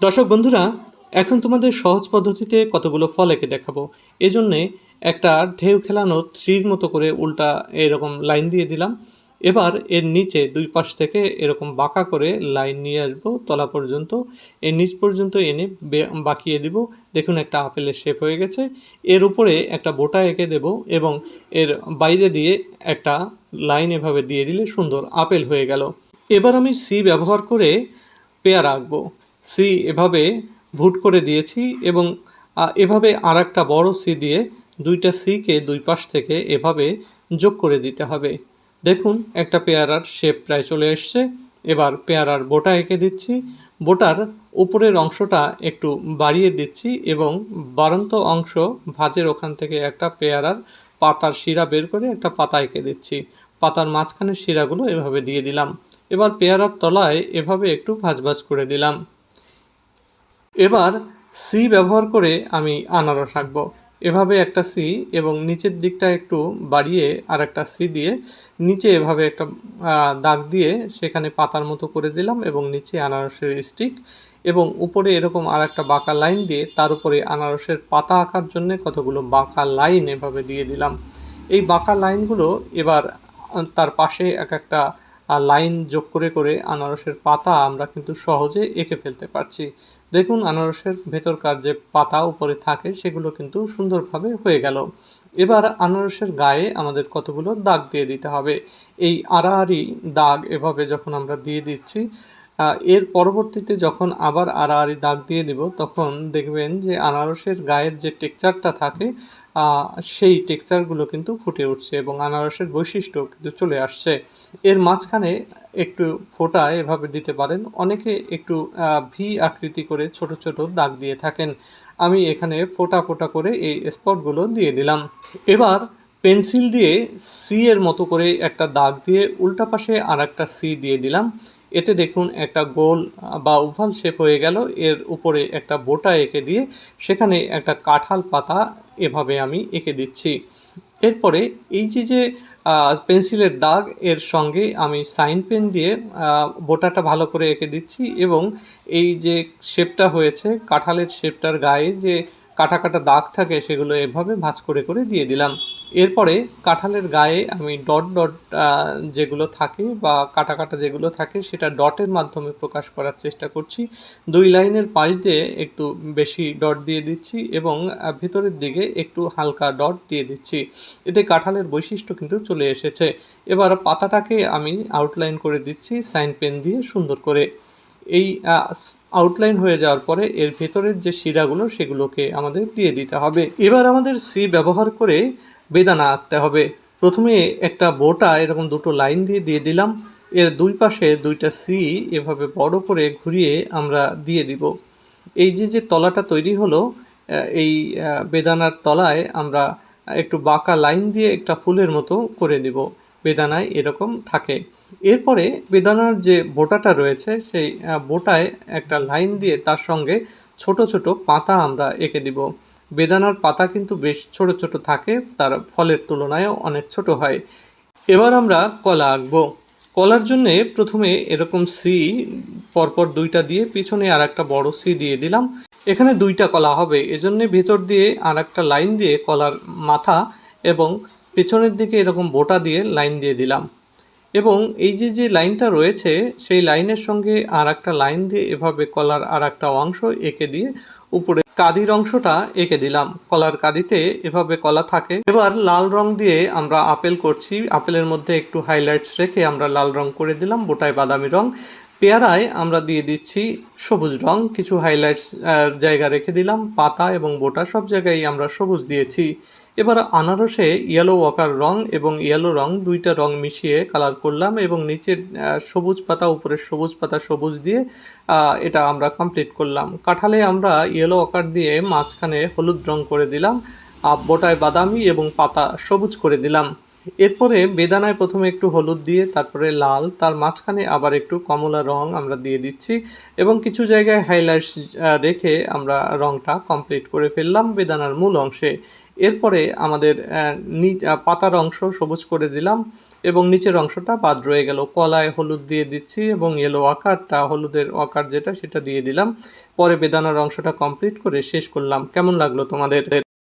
দর্শক বন্ধুরা, এখন তোমাদের সহজ পদ্ধতিতে কতগুলো ফল এঁকে দেখাবো। এজন্যে একটা ঢেউ খেলানো থ্রির মতো করে উল্টা এরকম লাইন দিয়ে দিলাম। এবার এর নিচে দুই পাশ থেকে এরকম বাঁকা করে লাইন নিয়ে আসব তলা পর্যন্ত। এর নিচ পর্যন্ত এনে বাঁকিয়ে দিব। দেখুন একটা আপেলের শেপ হয়ে গেছে। এর উপরে একটা বোটা এঁকে দেব এবং এর বাইরে দিয়ে একটা লাইন এভাবে দিয়ে দিলে সুন্দর আপেল হয়ে গেল। এবার আমি সি ব্যবহার করে পেয়ারা আঁকবো। সি এভাবে ভুট করে দিয়েছি এবং এভাবে আর একটা বড় সি দিয়ে দুইটা সিকে দুই পাশ থেকে এভাবে যোগ করে দিতে হবে। দেখুন, একটা পেয়ারার শেপ প্রায় চলে এসছে। এবার পেয়ারার বোটা এঁকে দিচ্ছি। বোটার উপরের অংশটা একটু বাড়িয়ে দিচ্ছি এবং বাড়ন্ত অংশ ভাঁজের ওখান থেকে একটা পেয়ারার পাতার শিরা বের করে একটা পাতা এঁকে দিচ্ছি। পাতার মাঝখানে শিরাগুলো এভাবে দিয়ে দিলাম। এবার পেয়ারার তলায় এভাবে একটু ভাঁজ ভাজ করে দিলাম। এবার সি ব্যবহার করে আমি আনারস আঁকবো। এভাবে একটা সি এবং নিচের দিকটা একটু বাড়িয়ে আর একটা সি দিয়ে নিচে এভাবে একটা দাগ দিয়ে সেখানে পাতার মতো করে দিলাম এবং নিচে আনারসের স্টিক এবং উপরে এরকম আর একটা বাঁকা লাইন দিয়ে তার উপরে আনারসের পাতা আঁকার জন্য কতগুলো বাঁকা লাইন এভাবে দিয়ে দিলাম। এই বাঁকা লাইনগুলো এবার তার পাশে এক একটা লাইন যোগ করে করে আনারসের পাতা আমরা কিন্তু সহজে এঁকে ফেলতে পারছি। দেখুন আনারসের ভেতরকার যে পাতা উপরে থাকে, সেগুলো কিন্তু সুন্দরভাবে হয়ে গেল। এবার আনারসের গায়ে আমাদের কতগুলো দাগ দিয়ে দিতে হবে। এই আড়াআড়ি দাগ এভাবে যখন আমরা দিয়ে দিচ্ছি এর পরবর্তীতে যখন আবার আড়াআড়ি দাগ দিয়ে দিব, তখন দেখবেন যে আনারসের গায়ের যে টেক্সচারটা থাকে সেই টেক্সচারগুলো কিন্তু ফুটে উঠছে এবং আনারসের বৈশিষ্ট্য কিন্তু চলে আসছে। এর মাঝখানে একটু ফোঁটা এভাবে দিতে পারেন। অনেকে একটু ভি আকৃতি করে ছোট ছোট দাগ দিয়ে থাকেন। আমি এখানে ফোঁটা ফোঁটা করে এই স্পটগুলো দিয়ে দিলাম। এবার পেন্সিল দিয়ে সি এর মতো করে একটা দাগ দিয়ে উল্টা পাশে আর একটা সি দিয়ে দিলাম। এতে দেখুন একটা গোল বা ওভাল শেপ হয়ে গেল। এর উপরে একটা বোটা এঁকে দিয়ে সেখানে একটা কাঁঠাল পাতা এভাবে আমি এঁকে দিচ্ছি। এরপরে এই যে যে পেন্সিলের দাগ, এর সঙ্গে আমি সাইন পেন দিয়ে বোটাটা ভালো করে এঁকে দিচ্ছি এবং এই যে শেপটা হয়েছে, কাঁঠালের শেপটার গায়ে যে কাটা কাটা দাগ থাকে সেগুলো এভাবে ভাঁজ করে করে দিয়ে দিলাম। এরপরে কাঁঠালের গায়ে আমি ডট ডট যেগুলো থাকে বা কাটা কাটা যেগুলো থাকে সেটা ডটের মাধ্যমে প্রকাশ করার চেষ্টা করছি। দুই লাইনের পাশ দিয়ে একটু বেশি ডট দিয়ে দিচ্ছি এবং ভেতরের দিকে একটু হালকা ডট দিয়ে দিচ্ছি। এতে কাঁঠালের বৈশিষ্ট্য কিন্তু চলে এসেছে। এবার পাতাটাকে আমি আউটলাইন করে দিচ্ছি সাইন পেন দিয়ে সুন্দর করে। এই আউটলাইন হয়ে যাওয়ার পরে এর ভেতরের যে শিরাগুলো সেগুলোকে আমাদের দিয়ে দিতে হবে। এবার আমাদের সি ব্যবহার করে বেদানা আঁকতে হবে। প্রথমে একটা বোটা এরকম দুটো লাইন দিয়ে দিয়ে দিলাম। এর দুই পাশে দুইটা সি এভাবে বড় করে ঘুরিয়ে আমরা দিয়ে দিব। এই যে যে তলাটা তৈরি হলো এই বেদানার তলায় আমরা একটু বাঁকা লাইন দিয়ে একটা ফুলের মতো করে দিব। বেদানায় এরকম থাকে। এরপরে বেদানার যে বোটাটা রয়েছে, সেই বোটায় একটা লাইন দিয়ে তার সঙ্গে ছোট ছোট পাতা আমরা এঁকে দিব। বেদানার পাতা কিন্তু বেশ ছোট ছোট থাকে, তার ফলের তুলনায়ও অনেক ছোট হয়। এবার আমরা কলা আঁকবো। কলার জন্যে প্রথমে এরকম সি পরপর দুইটা দিয়ে পিছনে আর একটা বড় সি দিয়ে দিলাম। এখানে দুইটা কলা হবে, এজন্যে ভেতর দিয়ে আর একটা লাইন দিয়ে কলার মাথা এবং পেছনের দিকে এরকম বোটা দিয়ে লাইন দিয়ে দিলাম। এবং এই যে যে লাইনটা রয়েছে, সেই লাইনের সঙ্গে আর একটা লাইন দিয়ে এভাবে কলার আর একটা অংশ এঁকে দিয়ে উপরে কাদির অংশটা এঁকে দিলাম। কলার কাদিতে এভাবে কলা থাকে। এবার লাল রং দিয়ে আমরা আপেল করছি। আপেলের মধ্যে একটু হাইলাইটস রেখে আমরা লাল রং করে দিলাম। বোটায় বাদামি রং। পেয়ারায় আমরা দিয়ে দিচ্ছি সবুজ রং, কিছু হাইলাইটস জায়গা রেখে দিলাম, পাতা এবং বোটা সব জায়গায় আমরা সবুজ দিয়েছি। এবার আনারসে ইয়েলো ওয়াকার রং এবং ইয়েলো রং দুইটা রং মিশিয়ে কালার করলাম এবং নিচের সবুজ পাতা, উপরের সবুজ পাতা সবুজ দিয়ে এটা আমরা কমপ্লিট করলাম। কাঁঠালে আমরা ইয়েলো ওয়াকার দিয়ে মাঝখানে হলুদ রং করে দিলাম বোটায় বাদামি এবং পাতা সবুজ করে দিলাম। এরপরে বেদানায় প্রথমে একটু হলুদ দিয়ে, তারপরে লাল, তার মাঝখানে আবার একটু কমলা রং আমরা দিয়ে দিচ্ছি এবং কিছু জায়গায় হাইলাইটস রেখে আমরা রংটা কমপ্লিট করে ফেললাম বেদানার মূল অংশে। এরপরে আমাদের পাতার অংশ সবুজ করে দিলাম এবং নিচের অংশটা বাদ রয়ে গেল। কলায় হলুদ দিয়ে দিচ্ছি এবং ইয়েলো আকারটা, হলুদের আকার যেটা সেটা দিয়ে দিলাম। পরে বেদানার অংশটা কমপ্লিট করে শেষ করলাম। কেমন লাগল তোমাদের?